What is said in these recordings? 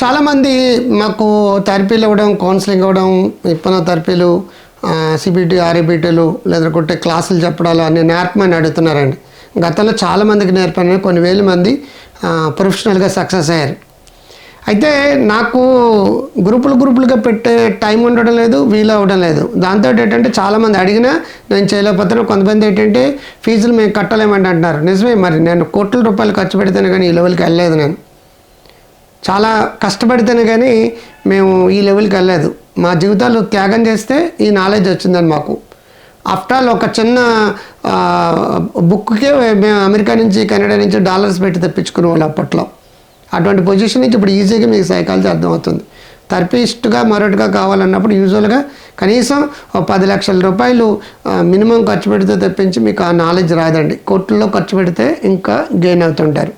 చాలామంది మాకు థెరపీలు ఇవ్వడం కౌన్సిలింగ్ ఇవ్వడం ఇప్పన థెరపీలు సిబిటి ఆర్ఏబిటీలు లేదంటే క్లాసులు చెప్పడాలు అన్ని నేర్పమని అడుగుతున్నారండి. గతంలో చాలామందికి నేర్పాను కొన్ని వేల మంది ప్రొఫెషనల్గా సక్సెస్ అయ్యారు. అయితే నాకు గ్రూపులు గ్రూపులుగా పెట్టే టైం ఉండడం లేదు వీలు అవ్వడం లేదు. దాంతో ఏంటంటే చాలామంది అడిగినా నేను చేయలేకపోతున్నాను కొంతమంది ఏంటంటే ఫీజులు మేము కట్టలేమండి అంటున్నారు. నిజమే మరి నేను కోట్ల రూపాయలు ఖర్చు పెడితేనే కానీ ఈ లెవెల్కి వెళ్ళలేదు నేను. చాలా కష్టపడితేనే కానీ మేము ఈ లెవెల్కి వెళ్ళలేదు. మా జీవితాలు త్యాగం చేస్తే ఈ నాలెడ్జ్ వచ్చిందని మాకు. ఆఫ్టర్ ఆల్ ఒక చిన్న బుక్కే మేము అమెరికా నుంచి కెనడా నుంచి డాలర్స్ పెట్టి తెప్పించుకునే వాళ్ళు అప్పట్లో. అటువంటి పొజిషన్ నుంచి ఇప్పుడు ఈజీగా మీకు సైకాలజీ అర్థమవుతుంది. థెరపిస్ట్గా మరొకటిగా కావాలన్నప్పుడు యూజువల్గా కనీసం పది లక్షల రూపాయలు మినిమం ఖర్చు పెడితే తెప్పించి మీకు ఆ నాలెడ్జ్ రాదండి. కోట్లలో ఖర్చు పెడితే ఇంకా గెయిన్ అవుతుంటారు.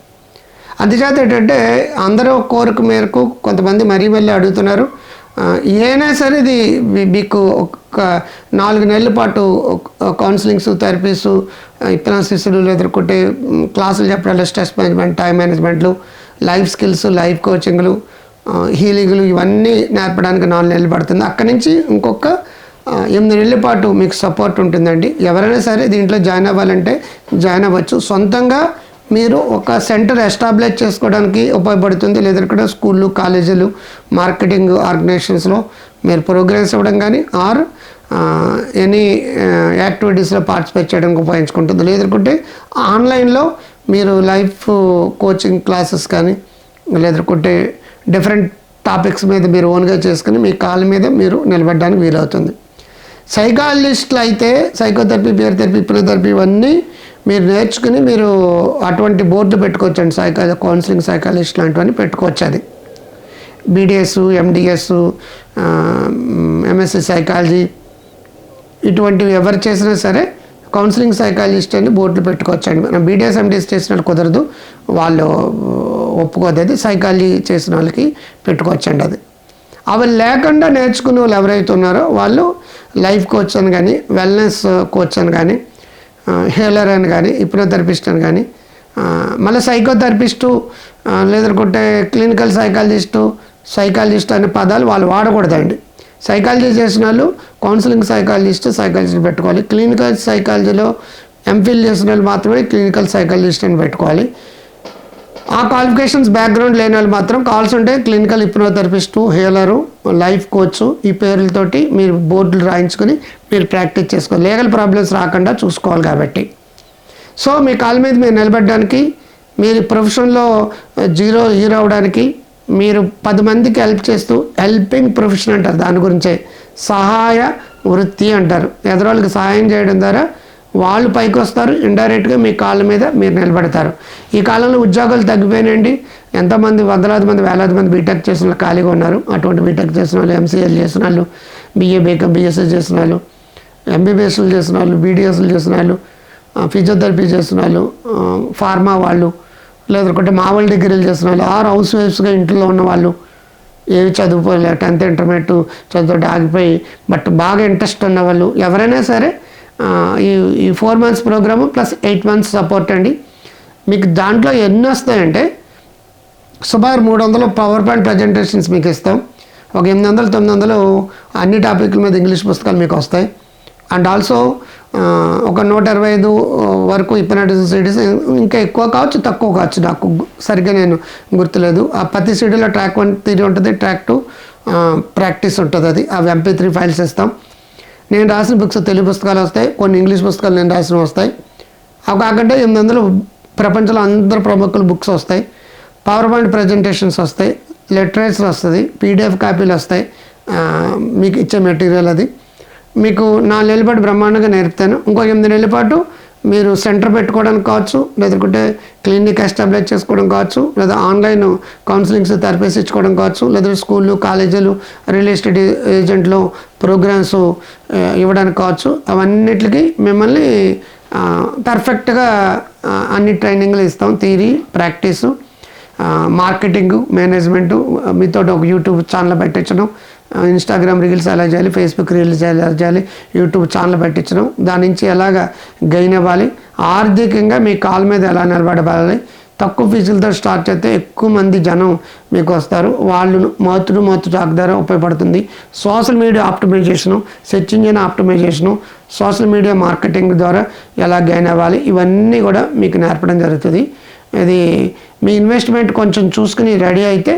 అందుచేత ఏంటంటే అందరూ కోరిక మేరకు కొంతమంది మరీ మళ్ళీ అడుగుతున్నారు. ఏనా ఏదైనా సరే ఇది మీకు ఒక నాలుగు నెలల పాటు కౌన్సిలింగ్స్ థెరపీస్ ఇప్నాసిస్లు ఎదుర్కొంటే క్లాసులు చెప్పడాలు స్ట్రెస్ మేనేజ్మెంట్ టైం మేనేజ్మెంట్లు లైఫ్ స్కిల్స్ లైఫ్ కోచింగ్లు హీలింగ్లు ఇవన్నీ నేర్పడానికి నాలుగు నెలలు పడుతుంది. అక్కడి నుంచి ఇంకొక ఎనిమిది నెలల పాటు మీకు సపోర్ట్ ఉంటుందండి. ఎవరైనా సరే దీంట్లో జాయిన్ అవ్వాలంటే జాయిన్ అవ్వచ్చు. సొంతంగా మీరు ఒక సెంటర్ ఎస్టాబ్లిష్ చేసుకోవడానికి ఉపయోగపడుతుంది. లేదంటే స్కూళ్ళు కాలేజీలు మార్కెటింగ్ ఆర్గనైజేషన్స్లో మీరు ప్రోగ్రామ్స్ ఇవ్వడం కానీ ఆర్ ఎనీ యాక్టివిటీస్లో పార్టిసిపేట్ చేయడానికి ఉపయోగించుకుంటుంది. లేదనుకుంటే ఆన్లైన్లో మీరు లైఫ్ కోచింగ్ క్లాసెస్ కానీ లేదనుకుంటే డిఫరెంట్ టాపిక్స్ మీద మీరు ఓన్గా చేసుకుని మీ కాళ్ళ మీద మీరు నిలబడడానికి వీలవుతుంది. సైకాలజిస్టులు అయితే సైకోథెరపీ బియర్ థెరపీ ఇవన్నీ మీరు నేర్చుకుని మీరు అటువంటి బోర్డు పెట్టుకోవచ్చండి సైకాల కౌన్సిలింగ్ సైకాలజిస్ట్ లాంటివన్నీ పెట్టుకోవచ్చు అది. బీడిఎస్ ఎండిఎస్ ఎంఎస్సి సైకాలజీ ఇటువంటివి ఎవరు చేసినా సరే కౌన్సిలింగ్ సైకాలజిస్ట్ అని బోర్డులు పెట్టుకోవచ్చండి. మనం బీడిఎస్ ఎండిఎస్ చేసిన వాళ్ళు కుదరదు వాళ్ళు ఒప్పుకోదది సైకాలజీ చేసిన వాళ్ళకి పెట్టుకోవచ్చండి అది. అవి లేకుండా నేర్చుకునే వాళ్ళు ఎవరైతే ఉన్నారో వాళ్ళు లైఫ్ కోచ్ అని కానీ వెల్నెస్ కోచ్ అని కానీ హేలర్ అని కానీ హిప్నోథెరపిస్ట్ అని కానీ మళ్ళీ సైకోథెరపిస్టు లేదనుకుంటే క్లినికల్ సైకాలజిస్టు సైకాలజిస్ట్ అనే పదాలు వాళ్ళు వాడకూడదండి. సైకాలజీ చేసిన వాళ్ళు కౌన్సిలింగ్ సైకాలజిస్ట్ సైకాలజిస్ట్ పెట్టుకోవాలి. క్లినికల్ సైకాలజీలో ఎంఫిల్ చేసిన వాళ్ళు మాత్రమే క్లినికల్ సైకాలజిస్ట్ అని పెట్టుకోవాలి. ఆ క్వాలిఫికేషన్స్ బ్యాక్గ్రౌండ్ లేని వాళ్ళు మాత్రం కాల్స్ ఉంటే clinical hypnotherapist healer life coach ఈ పేర్లతోటి మీరు బోర్డులు రాయించుకొని మీరు ప్రాక్టీస్ చేసుకోవాలి లీగల్ ప్రాబ్లమ్స్ రాకుండా చూసుకోవాలి కాబట్టి. సో మీ కాళ్ళ మీద మీరు నిలబడడానికి మీరు ప్రొఫెషన్లో జీరో హీరో అవడానికి మీరు పది మందికి హెల్ప్ చేస్తూ హెల్పింగ్ ప్రొఫెషన్ అంటారు. దాని గురించే సహాయ వృత్తి అంటారు. ఎదరోళ్ళకి సహాయం చేయడం ద్వారా వాళ్ళు పైకి వస్తారు ఇండైరెక్ట్గా మీ కాళ్ళ మీద మీరు నిలబడతారు. ఈ కాలంలో ఉద్యోగాలు తగ్గిపోయినాయండి. ఎంతమంది వందలాది మంది వేలాది మంది బీటెక్ చేసిన వాళ్ళు ఖాళీగా ఉన్నారు. అటువంటి బీటెక్ చేసిన వాళ్ళు ఎంసీఎల్ చేసిన వాళ్ళు బీఏ బీకమ్ బీఎస్సీ చేసిన వాళ్ళు ఎంబీబీఎస్లు చేసిన వాళ్ళు బీడీఎస్లు చేసిన వాళ్ళు ఫిజియోథెరపీ చేసిన వాళ్ళు ఫార్మా వాళ్ళు లేదంటే మామూలు డిగ్రీలు చేసిన వాళ్ళు ఆరు హౌస్ వైఫ్స్గా ఇంట్లో ఉన్న వాళ్ళు ఏవి చదువుకోలే టెన్త్ ఇంటర్మీడియట్ చదువుతోటి ఆగిపోయి బట్ బాగా ఇంట్రెస్ట్ ఉన్న వాళ్ళు ఎవరైనా సరే ఈ ఈ four months programme plus eight months support అండి. మీకు దాంట్లో ఎన్ని వస్తాయంటే సుమారు మూడు వందలు పవర్ పాయింట్ ప్రజెంటేషన్స్ మీకు ఇస్తాం. ఒక ఎనిమిది వందలు తొమ్మిది వందలు అన్ని టాపిక్ల మీద ఇంగ్లీష్ పుస్తకాలు మీకు వస్తాయి. అండ్ ఆల్సో ఒక నూట ఇరవై ఐదు వరకు ఇప్పటినట్టు సిడీస్ ఇంకా ఎక్కువ కావచ్చు తక్కువ కావచ్చు. నాకు సరిగ్గా నేను గుర్తులేదు. ఆ ప్రతి సిడీలో ట్రాక్ వన్ త్రీ ఉంటుంది. ట్రాక్ టూ ప్రాక్టీస్ ఉంటుంది అది. అవి ఎంపీ త్రీ ఫైల్స్ ఇస్తాం. నేను రాసిన బుక్స్ తెలుగు పుస్తకాలు వస్తాయి కొన్ని ఇంగ్లీష్ పుస్తకాలు నేను రాసినవి వస్తాయి. అవి కాకుండా ఎనిమిది వందలు ప్రపంచంలో అందరు ప్రముఖుల బుక్స్ వస్తాయి. పవర్ పాయింట్ ప్రజెంటేషన్స్ వస్తాయి లిటరేచర్ వస్తుంది పీడిఎఫ్ కాపీలు వస్తాయి. మీకు ఇచ్చే మెటీరియల్ అది. మీకు నాలుగు నెలల పాటు బ్రహ్మాండంగా నేర్పుతాను. ఇంకో ఎనిమిది నెలల పాటు మీరు సెంటర్ పెట్టుకోవడానికి కావచ్చు లేదంటే క్లినిక్ ఎస్టాబ్లిష్ చేసుకోవడం కావచ్చు లేదా ఆన్లైన్ కౌన్సిలింగ్స్ థెరపీస్ ఇచ్చుకోవడం కావచ్చు లేదా స్కూళ్ళు కాలేజీలు రియల్ ఎస్టేట్ ఏజెంట్లు ప్రోగ్రామ్స్ ఇవ్వడానికి కావచ్చు. అవన్నిటికి మిమ్మల్ని పర్ఫెక్ట్గా అన్ని ట్రైనింగ్లు ఇస్తాం. థీరీ ప్రాక్టీసు మార్కెటింగ్ మేనేజ్మెంట్ మీతో ఒక యూట్యూబ్ ఛానల్ పెట్టించడం ఇన్స్టాగ్రామ్ రీల్స్ ఎలా చేయాలి ఫేస్బుక్ రీల్స్ ఎలా చేయాలి యూట్యూబ్ ఛానల్ పెట్టించడం. దాని నుంచి ఎలాగ గెయిన్ అవ్వాలి? ఆర్థికంగా మీ కాల్ మీద ఎలా నిలబడవాలి? తక్కువ ఫీజులతో స్టార్ట్ చేస్తే ఎక్కువ మంది జనం మీకు వస్తారు. వాళ్ళు మతుడు మత్తు టాక్ ద్వారా ఉపయోగపడుతుంది. Social media optimisation search engine optimisation social media marketing ద్వారా ఎలా గైన్ అవ్వాలి? ఇవన్నీ కూడా మీకు నేర్పడం జరుగుతుంది. ఇది మీ ఇన్వెస్ట్మెంట్ కొంచెం చూసుకుని రెడీ అయితే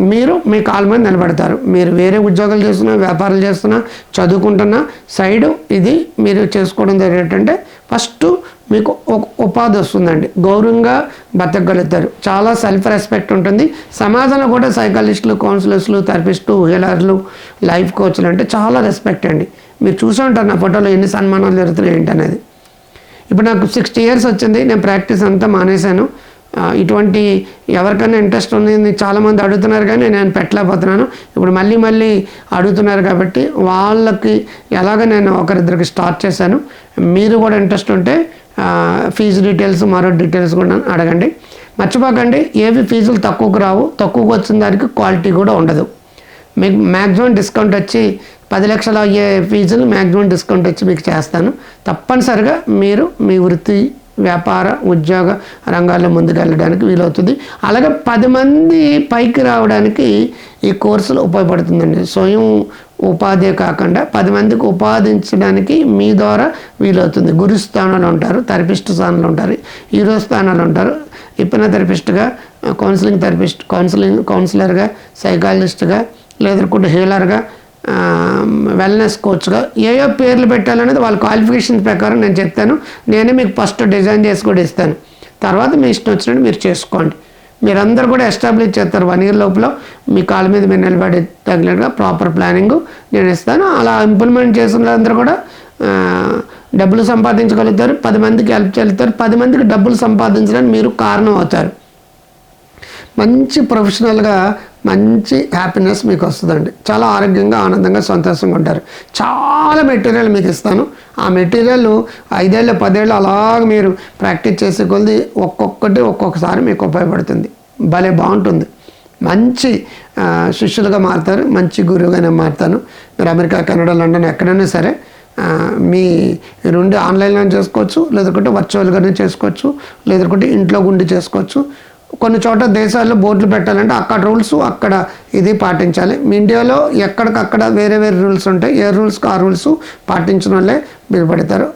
మీరు మీ కాళ్ళ మీద నిలబడతారు. మీరు వేరే ఉద్యోగాలు చేస్తున్నా వ్యాపారాలు చేస్తున్నా చదువుకుంటున్నా సైడ్ ఇది మీరు చేసుకోవడం ఏంటంటే ఫస్ట్ మీకు ఒక ఉపాధి వస్తుందండి. గౌరవంగా బతకగలుగుతారు. చాలా సెల్ఫ్ రెస్పెక్ట్ ఉంటుంది. సమాజంలో కూడా సైకాలజిస్టులు కౌన్సిలర్స్లు థెరపిస్టు హీలర్లు లైఫ్ కోచ్లు అంటే చాలా రెస్పెక్ట్ అండి. మీరు చూసి ఉంటారు నా ఫోటోలో ఎన్ని సన్మానాలు జరుగుతున్నాయి ఏంటనేది. ఇప్పుడు నాకు సిక్స్టీ ఇయర్స్ వచ్చింది. నేను ప్రాక్టీస్ అంతా మానేశాను. ఇటువంటి ఎవరికైనా ఇంట్రెస్ట్ ఉంది చాలామంది అడుగుతున్నారు కానీ నేను పెట్టలేకపోతున్నాను. ఇప్పుడు మళ్ళీ మళ్ళీ అడుగుతున్నారు కాబట్టి వాళ్ళకి ఎలాగ నేను ఒకరిద్దరికి స్టార్ట్ చేశాను. మీరు కూడా ఇంట్రెస్ట్ ఉంటే ఫీజు డీటెయిల్స్ మరో డీటెయిల్స్ కూడా అడగండి. మర్చిపోకండి ఏవి ఫీజులు తక్కువకు రావు తక్కువకు వచ్చిన దానికి క్వాలిటీ కూడా ఉండదు. మీకు మ్యాక్సిమం డిస్కౌంట్ వచ్చి పది లక్షలు అయ్యే ఫీజులు మ్యాక్సిమం డిస్కౌంట్ వచ్చి మీకు చేస్తాను. తప్పనిసరిగా మీరు మీ వృత్తి వ్యాపార ఉద్యోగ రంగాల్లో ముందుకెళ్ళడానికి వీలవుతుంది. అలాగే పది మంది పైకి రావడానికి ఈ కోర్సులు ఉపయోగపడుతుందండి. స్వయం ఉపాధి కాకుండా పది మందికి ఉపాధించడానికి మీ ద్వారా వీలవుతుంది. గురు స్థానాలు ఉంటారు థెరపిస్ట్ స్థానాలు ఉంటారు హీరో స్థానాలు ఉంటారు. ఇప్పిన థెరపిస్ట్గా కౌన్సిలింగ్ థెరపిస్ట్ కౌన్సిలింగ్ కౌన్సిలర్గా సైకాలజిస్ట్గా లేదనుకుంటే హీలర్గా వెల్నెస్ కోచ్గా ఏయో పేర్లు పెట్టాలనేది వాళ్ళ క్వాలిఫికేషన్ ప్రకారం నేను చెప్తాను. నేనే మీకు ఫస్ట్ డిజైన్ చేసి కూడా ఇస్తాను. తర్వాత మీ ఇష్టం వచ్చినట్టు మీరు చేసుకోండి. మీరందరూ కూడా ఎస్టాబ్లిష్ చేస్తారు వన్ ఇయర్ లోపల. మీ కాళ్ళ మీద మీరు నిలబడి తగినట్టుగా ప్రాపర్ ప్లానింగ్ నేను ఇస్తాను. అలా ఇంప్లిమెంట్ చేసిన వాళ్ళందరూ కూడా డబ్బులు సంపాదించగలుగుతారు. పది మందికి హెల్ప్ చేస్తారు. పది మందికి డబ్బులు సంపాదించడానికి మీరు కారణం అవుతారు. మంచి ప్రొఫెషనల్గా మంచి హ్యాపీనెస్ మీకు వస్తుందండి. చాలా ఆరోగ్యంగా ఆనందంగా సంతోషంగా ఉంటారు. చాలా మెటీరియల్ మీకు ఇస్తాను. ఆ మెటీరియల్ ఐదేళ్ళు పదేళ్ళు అలాగ మీరు ప్రాక్టీస్ చేసే కొద్ది ఒక్కొక్కటి ఒక్కొక్కసారి మీకు ఉపయోగపడుతుంది. భలే బాగుంటుంది. మంచి శిష్యులుగా మారుతారు. మంచి గురువుగానే మారుతాను. మీరు అమెరికా కెనడా లండన్ ఎక్కడైనా సరే మీ నుండి ఆన్లైన్లో చేసుకోవచ్చు. లేదంటే వర్చువల్గానే చేసుకోవచ్చు. లేదంటే ఇంట్లో గుండి చేసుకోవచ్చు. కొన్ని చోట్ల దేశాల్లో బోర్డులు పెట్టాలంటే అక్కడ రూల్స్ అక్కడ ఇది పాటించాలి. ఇండియాలో ఎక్కడికక్కడ వేరే వేరే రూల్స్ ఉంటాయి. ఏ రూల్స్కి ఆ రూల్స్ పాటించిన వాళ్ళే మీరు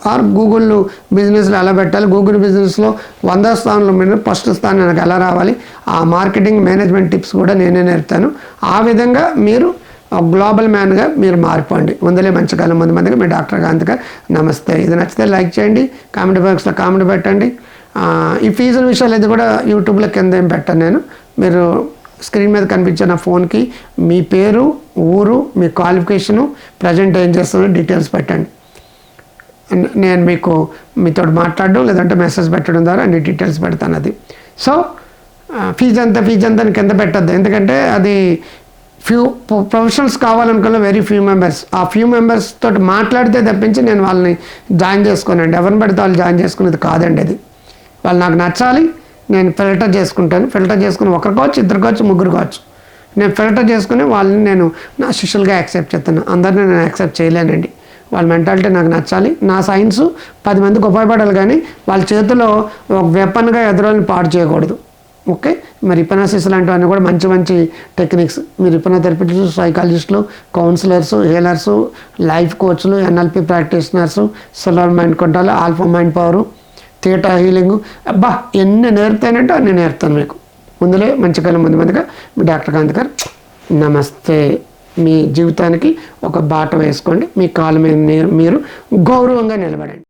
ఆర్ గూగుల్ బిజినెస్లో ఎలా పెట్టాలి? గూగుల్ బిజినెస్లో వంద స్థానంలో మీద ఫస్ట్ స్థానం నాకు ఎలా రావాలి? ఆ మార్కెటింగ్ మేనేజ్మెంట్ టిప్స్ కూడా నేనే నేర్పుతాను. ఆ విధంగా మీరు గ్లోబల్ మ్యాన్గా మీరు మారిపోండి. ముందులే మంచి కాలం ముందు మందిగా మీ డాక్టర్ గాంధీ గారు నమస్తే. ఇది నచ్చితే లైక్ చేయండి. కామెంట్ బాక్స్లో కామెంట్ పెట్టండి. ఈ ఫీజుల విషయాలు అయితే కూడా యూట్యూబ్లో కింద ఏం పెట్టాను నేను. మీరు స్క్రీన్ మీద కనిపించిన ఫోన్కి మీ పేరు ఊరు మీ క్వాలిఫికేషను ప్రజెంట్ ఏం చేస్తున్నా డీటెయిల్స్ పెట్టండి. నేను మీకు మీతో మాట్లాడడం లేదంటే మెసేజ్ పెట్టడం ద్వారా అన్ని డీటెయిల్స్ పెడతాను అది. సో ఫీజు అంతా ఫీజు అంతా అని కింద పెట్టద్దు. ఎందుకంటే అది ఫ్యూ ప్రొఫెషనల్స్ కావాలనుకున్న వెరీ ఫ్యూ మెంబర్స్ ఆ ఫ్యూ మెంబర్స్ తోటి మాట్లాడితే తప్పించి నేను వాళ్ళని జాయిన్ చేసుకోనండి. ఎవరిని పెడితే వాళ్ళు జాయిన్ చేసుకునేది కాదండి అది. వాళ్ళు నాకు నచ్చాలి నేను ఫిల్టర్ చేసుకుంటాను. ఫిల్టర్ చేసుకుని ఒకరు కావచ్చు ఇద్దరు కావచ్చు ముగ్గురు కావచ్చు. నేను ఫిల్టర్ చేసుకుని వాళ్ళని నేను నా శిష్యులుగా యాక్సెప్ట్ చేస్తాను. అందరినీ నేను యాక్సెప్ట్ చేయలేనండి. వాళ్ళ మెంటాలిటీ నాకు నచ్చాలి. నా సైన్స్ పది మందికి ఉపయోగపడాలి కానీ వాళ్ళ చేతిలో ఒక వెపన్గా ఎదురోని పాడు చేయకూడదు. ఓకే? మరి ఇపనాసిస్ లాంటివన్నీ కూడా మంచి మంచి టెక్నిక్స్. మీరు ఇపనోథెరపిస్టులు సైకాలజిస్టులు కౌన్సిలర్స్ హీలర్స్ లైఫ్ కోచ్లు NLP practitioners silver mind కొంటాలు alpha mind power theta healing అబ్బా ఎన్ని నేర్తానంటే అన్ని నేర్తాను మీకు ముందులే మంచి కాలం ముందు ముందుగా డాక్టర్ కాంత్ గారు నమస్తే. మీ జీవితానికి ఒక బాట వేసుకోండి. మీ కాళ్ళ మీద మీరు- మీరు గౌరవంగా నిలబడండి.